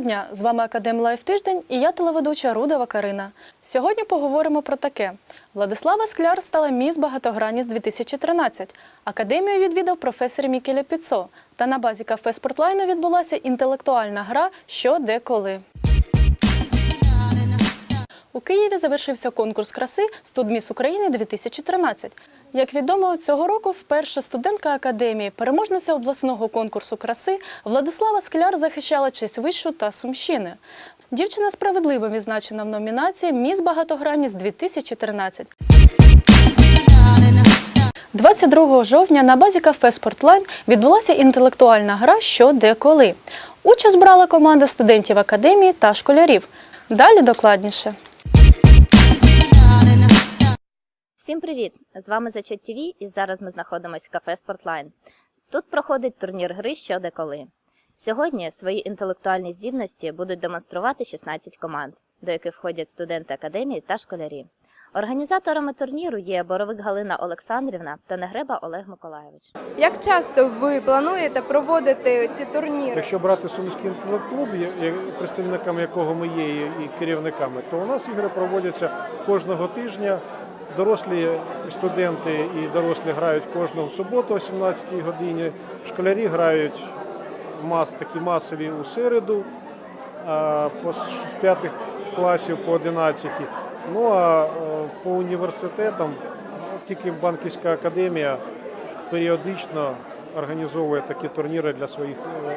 Дня! З вами Академ Лайф Тиждень і я телеведуча Рудова Карина. Сьогодні поговоримо про таке. Владислава Скляр стала міс багатогранність 2013. Академію відвідав професор Мікеля Піцо. Та на базі кафе Спортлайну відбулася інтелектуальна гра Що де коли. У Києві завершився конкурс краси Студміс України 2013. Як відомо, цього року вперше студентка академії, переможниця обласного конкурсу краси Владислава Скляр захищала честь вищу та Сумщини. Дівчина справедливо відзначена в номінації Міс багатогранність 2013. 22 жовтня на базі кафе Спортлайн відбулася інтелектуальна гра Що де коли. Участь брала команда студентів академії та школярів. Далі докладніше. Всім привіт! З вами Зачет ТВ і зараз ми знаходимося в кафе Спортлайн. Тут проходить турнір гри що де коли. Сьогодні свої інтелектуальні здібності будуть демонструвати 16 команд, до яких входять студенти академії та школярі. Організаторами турніру є Боровик Галина Олександрівна та Негреба Олег Миколайович. Як часто ви плануєте проводити ці турніри? Якщо брати Сумський інтелект-клуб, представниками якого ми є і керівниками, то у нас ігри проводяться кожного тижня. Дорослі студенти і дорослі грають кожного суботу о 17 годині. Школярі грають мас, такі масові у середу, по з 5 класів по 11. Ну а е, по університетам тільки Банківська академія періодично організовує такі турніри для своїх е,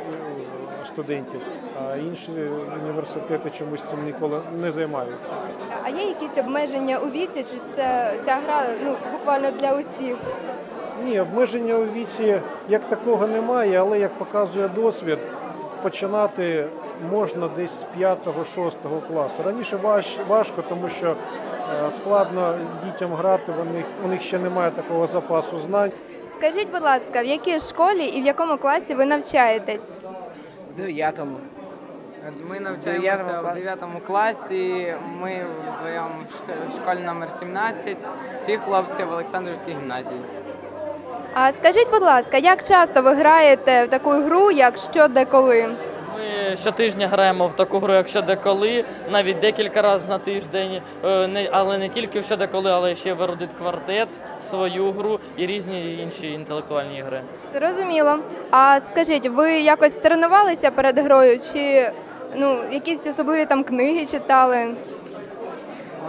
студентів, а інші університети чомусь цим ніколи не займаються. А є якісь обмеження у віці, чи це ця гра ну буквально для усіх? Ні, обмеження у віці як такого немає, але як показує досвід, починати можна десь з 5-6 класу. Раніше важко, тому що е, складно дітям грати, них, у них ще немає такого запасу знань. Скажіть, будь ласка, в якій школі і в якому класі ви навчаєтесь? Дев'ятому. Ми навчаємося в дев'ятому 9 класі. Ми вдвоєм в в школі номер 17. Ці хлопці в Олександрівській гімназії. А скажіть, будь ласка, як часто ви граєте в таку гру, як що де коли? Щотижня граємо в таку гру, якщо деколи, навіть декілька разів на тиждень, Е, не- але не тільки в що деколи, але ще виродить квартет, свою гру і різні інші інтелектуальні ігри. Зрозуміло. А скажіть, ви якось тренувалися перед грою, чи ну якісь особливі там книги читали?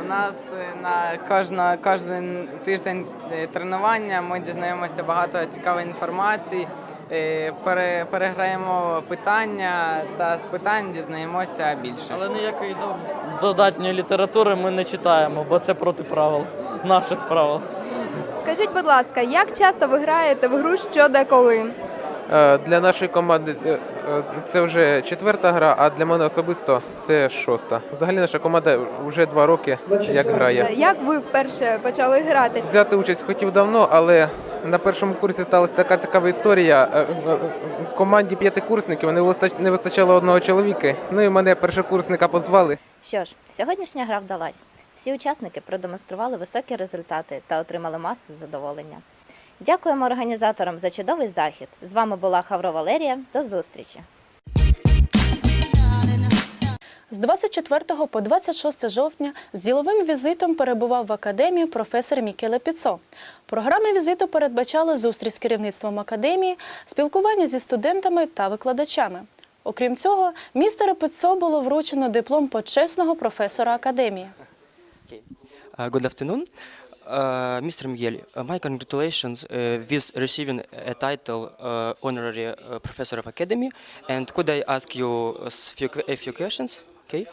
У нас е, на кожна, кожен тиждень е, тренування ми дізнаємося багато цікавої інформації, переграємо питання та з питань дізнаємося більше. Але ніякої додатньої літератури ми не читаємо, бо це проти правил, наших правил. Скажіть, будь ласка, як часто ви граєте в гру що де коли? Е, Для нашої команди е, е, це вже четверта гра, а для мене особисто це шоста. Взагалі наша команда вже два роки як грає. Як ви вперше почали грати? Взяти участь хотів давно, але на першому курсі сталася така цікава історія. Е, е, е, Команді п'ятикурсників не вистачало одного чоловіка. Ну і мене першокурсника позвали. Що ж, сьогоднішня гра вдалась. Всі учасники продемонстрували високі результати та отримали масу задоволення. Дякуємо організаторам за чудовий захід. З вами була Хавро Валерія. До зустрічі! З 24 по 26 жовтня з діловим візитом перебував в академії професор Мікеле Піцо. Програма візиту передбачала зустріч з керівництвом академії, спілкування зі студентами та викладачами. Окрім цього, містеру Піцо було вручено диплом почесного професора академії. Uh, good afternoon. Uh, Mr. Miguel, my congratulations uh, with receiving a title uh, honorary uh, professor of academy. And could I ask you a few, a few questions? Okay.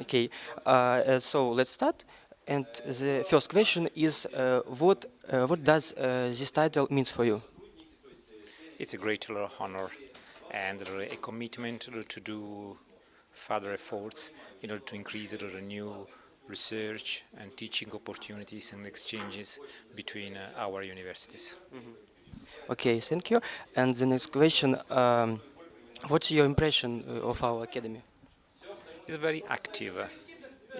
Okay. Uh, uh, so let's start. And the first question is, uh, what uh, what does uh, this title means for you? it's a great honor and a commitment to do further efforts in order to increase the new research and teaching opportunities and exchanges between uh, our universities. Okay, thank you. And the next question, um, what's your impression uh, of our academy? It's very active.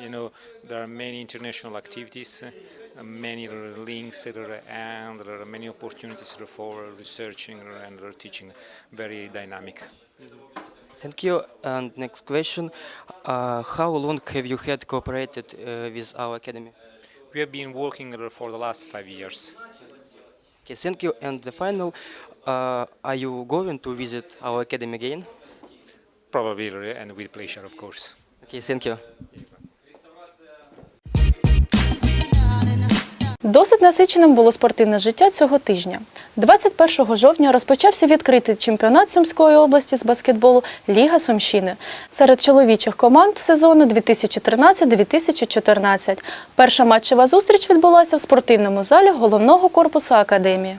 You know, there are many international activities, uh, many links, and there are many opportunities for researching and teaching. Very dynamic. Thank you. And next question. Uh, how long have you had cooperated uh, with our academy? We have been working for the last five years. Okay, thank you. And the final, uh, are you going to visit our academy again? Probably and with pleasure, of course. Thank you. Досить насиченим було спортивне життя цього тижня. 21 жовтня розпочався відкритий чемпіонат Сумської області з баскетболу Ліга Сумщини серед чоловічих команд сезону 2013-2014. Перша матчева зустріч відбулася в спортивному залі головного корпусу академії.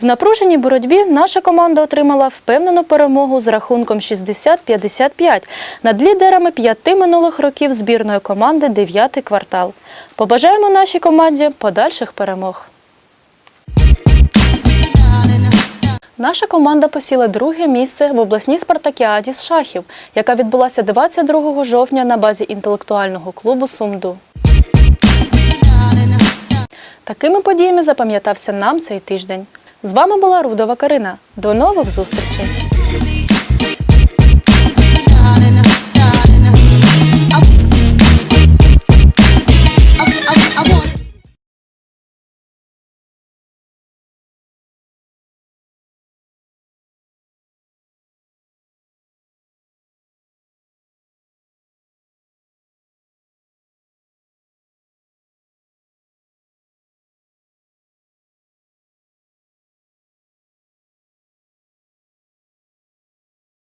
В напруженій боротьбі наша команда отримала впевнену перемогу з рахунком 60-55 над лідерами п'яти минулих років збірної команди «Дев'ятий квартал». Побажаємо нашій команді подальших перемог. Наша команда посіла друге місце в обласній спартакіаді з шахів, яка відбулася 22 жовтня на базі інтелектуального клубу Сумду. Такими подіями запам'ятався нам цей тиждень. З вами була Рудова Карина. До нових зустрічей!